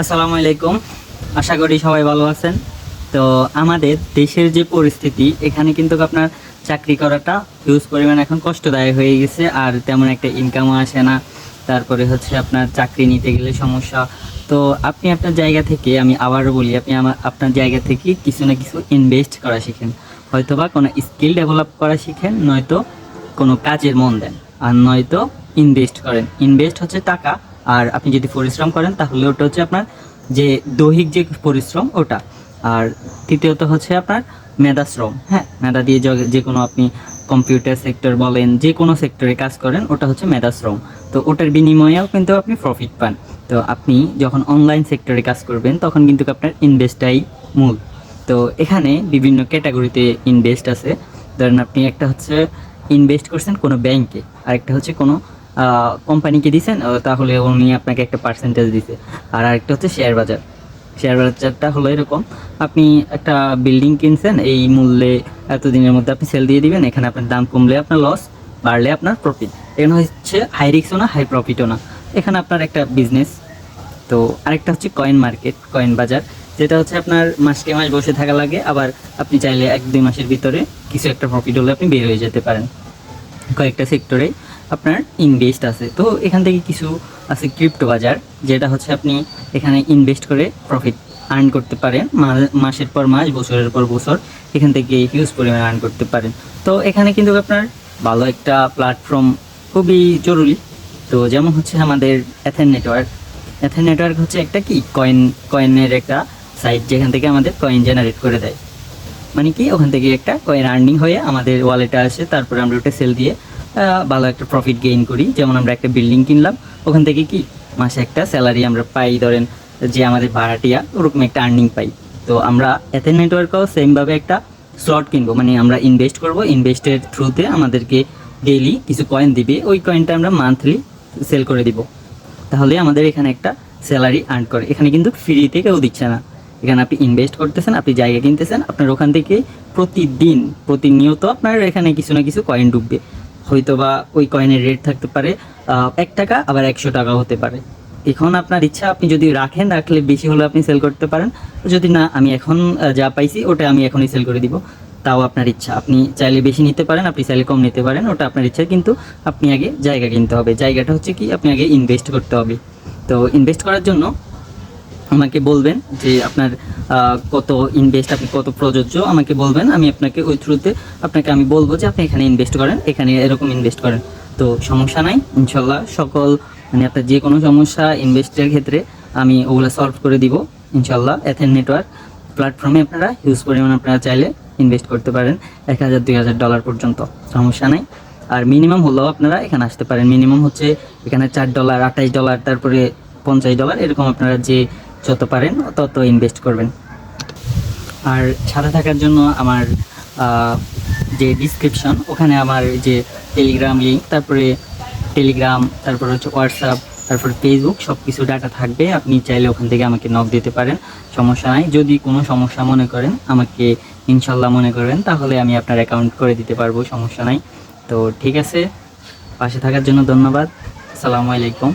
আসসালামু আলাইকুম। আশা করি সবাই ভালো আছেন। তো আমাদের দেশের যে পরিস্থিতি, এখানে কিন্তু আপনার চাকরি করাটা হিউজ পরিমাণ এখন কষ্টদায়ক হয়ে গেছে আর তেমন একটা ইনকামও আসে না। তারপরে হচ্ছে আপনার চাকরি নিতে গেলে সমস্যা। তো আপনি আপনার জায়গা থেকে, আমি আবারও বলি, আপনি আমার আপনার জায়গা থেকে কিছু না কিছু ইনভেস্ট করা শিখেন। হয়তোবা কোনো স্কিল ডেভেলপ করা শিখেন, নয়তো কোনো কাজের মন দেন। আর নয়তো ইনভেস্ট করেন। ইনভেস্ট হচ্ছে টাকা আর আপনি যদি পরিশ্রম করেন, তাহলে ওটা হচ্ছে আপনার যে দৈহিক যে পরিশ্রম, ওটা। আর তৃতীয়ত হচ্ছে আপনার মেধাশ্রম হ্যাঁ মেধা দিয়ে যে কোনো আপনি কম্পিউটার সেক্টর বলেন, যে কোনো সেক্টরে কাজ করেন, ওটা হচ্ছে মেধাশ্রম তো ওটার বিনিময়েও কিন্তু আপনি প্রফিট পান। তো আপনি যখন অনলাইন সেক্টরে কাজ করবেন, তখন কিন্তু আপনার ইনভেস্টটাই মূল। তো এখানে বিভিন্ন ক্যাটাগরিতে ইনভেস্ট আছে। ধরেন আপনি একটা হচ্ছে ইনভেস্ট করছেন কোনো ব্যাংকে আর একটা হচ্ছে কোনো কোম্পানিকে দিছেন তাহলে উনি আপনাকে একটা পার্সেন্টেজ দিছে। আর আরেকটা হচ্ছে শেয়ার বাজার। শেয়ার বাজারটা হলো এরকম, আপনি একটা বিল্ডিং কিনছেন, এই মূল্যে এতদিনের মধ্যে আপনি সেল দিয়ে দিবেন, এখানে আপনার দাম কমলে আপনার লস বাড়লে আপনার প্রফিট এখানে হচ্ছে হাই রিস্কও না হাই প্রফিটও না। এখানে আপনার একটা বিজনেস তো আরেকটা হচ্ছে কয়েন মার্কেট কয়েন বাজার, যেটা হচ্ছে আপনার মাসকে মাস বসে থাকা লাগে, আবার আপনি চাইলে এক দুই মাসের ভিতরে কিছু একটা প্রফিট হলে আপনি বের হয়ে যেতে পারেন। কয়েকটা সেক্টরে আপনার ইনভেস্ট আছে। তো এখান থেকে কিছু আছে ক্রিপ্টো বাজার, যেটা হচ্ছে আপনি এখানে ইনভেস্ট করে প্রফিট আর্ন করতে পারেন মাসের পর মাস, বছরের পর বছর এখান থেকে হিউজ পরিমাণে আর্ন করতে পারেন। তো এখানে কিন্তু আপনার ভালো একটা প্ল্যাটফর্ম খুবই জরুরি। তো যেমন হচ্ছে আমাদের অ্যাথেন নেটওয়ার্ক অ্যাথেন নেটওয়ার্ক হচ্ছে একটা কি? কয়েন কয়েনের একটা সাইট যেখান থেকে আমাদের কয়েন জেনারেট করে দেয়। মানে কি? ওখান থেকে একটা কয়েন আর্নিং হয়ে আমাদের ওয়ালেটে আসে, তারপরে আমরা ওটা সেল দিয়ে ভালো একটা প্রফিট গেইন করি। যেমন আমরা একটা বিল্ডিং কিনলাম, ওখান থেকে কি মাসে একটা স্যালারি আমরা পাই, ধরেন যে আমাদের ভাড়াটিয়া, ওরকম একটা আর্নিং পাই। তো আমরা এথেন নেটওয়ার্কও সেমভাবে একটা স্লট কিনবো। মানে আমরা ইনভেস্ট করব ইনভেস্টের থ্রুতে আমাদেরকে ডেইলি কিছু কয়েন দিবে, ওই কয়েনটা আমরা মান্থলি সেল করে দিব। তাহলে আমাদের এখানে একটা স্যালারি আর্ন করে। এখানে কিন্তু ফ্রিতে কেউ দিচ্ছে না। এখানে আপনি ইনভেস্ট করতেছেন, আপনি জায়গা কিনতেছেন, আপনার ওখান থেকে প্রতিদিন, প্রতিনিয়ত আপনার এখানে কিছু না কিছু কয়েন ঢুকবে হয়তো বা ওই কয়েনের রেট থাকতে পারে এক টাকা, আবার একশো টাকা হতে পারে। এখন আপনার ইচ্ছা, আপনি যদি রাখেন, রাখলে বেশি হলে আপনি সেল করতে পারেন। যদি না, আমি এখন যা পাইছি, ওটা আমি এখনই সেল করে দিব। তাও আপনার ইচ্ছা। আপনি চাইলে বেশি নিতে পারেন, আপনি চাইলে কম নিতে পারেন, ওটা আপনার ইচ্ছা, কিন্তু আপনি আগে জায়গা কিনতে হবে। জায়গাটা হচ্ছে কি, আপনি আগে ইনভেস্ট করতে হবে। তো ইনভেস্ট করার জন্য আমাকে বলবেন যে আপনার কত ইনভেস্ট আপনি কত প্রযোজ্য, আমাকে বলবেন, আমি আপনাকে ওই থ্রুতে আপনাকে আমি বলব যে আপনি এখানে ইনভেস্ট করেন, এখানে এরকম ইনভেস্ট করেন। তো সমস্যা নাই, ইনশাল্লাহ সকল মানে আপনার যে কোনো সমস্যা ইনভেস্টের ক্ষেত্রে আমি ওগুলো সলভ করে দিব, ইনশাল্লাহ। এথেন নেটওয়ার্ক প্ল্যাটফর্মে আপনারা হিউজ পরিমাণ আপনারা চাইলে ইনভেস্ট করতে পারেন, এক হাজার, দুই হাজার ডলার পর্যন্ত। সমস্যা নাই। আর মিনিমাম হলেও আপনারা এখানে আসতে পারেন। মিনিমাম হচ্ছে এখানে চার ডলার আঠাইশ ডলার তারপরে পঞ্চাশ ডলার এরকম আপনারা যে যত পারেন, তত ইনভেস্ট করবেন। আর সাথে থাকার জন্য আমার যে ডিসক্রিপশন ওখানে আমার যে টেলিগ্রাম লিঙ্ক তারপরে টেলিগ্রাম তারপর হচ্ছে হোয়াটসঅ্যাপ তারপর ফেসবুক সব কিছু ডাটা থাকবে। আপনি চাইলে ওখান থেকে আমাকে নক দিতে পারেন, সমস্যা নাই। যদি কোনো সমস্যা মনে করেন, আমাকে ইনশাল্লাহ মনে করেন, তাহলে আমি আপনার অ্যাকাউন্ট করে দিতে পারব, সমস্যা নাই। তো ঠিক আছে, পাশে থাকার জন্য ধন্যবাদ। আসসালামু আলাইকুম।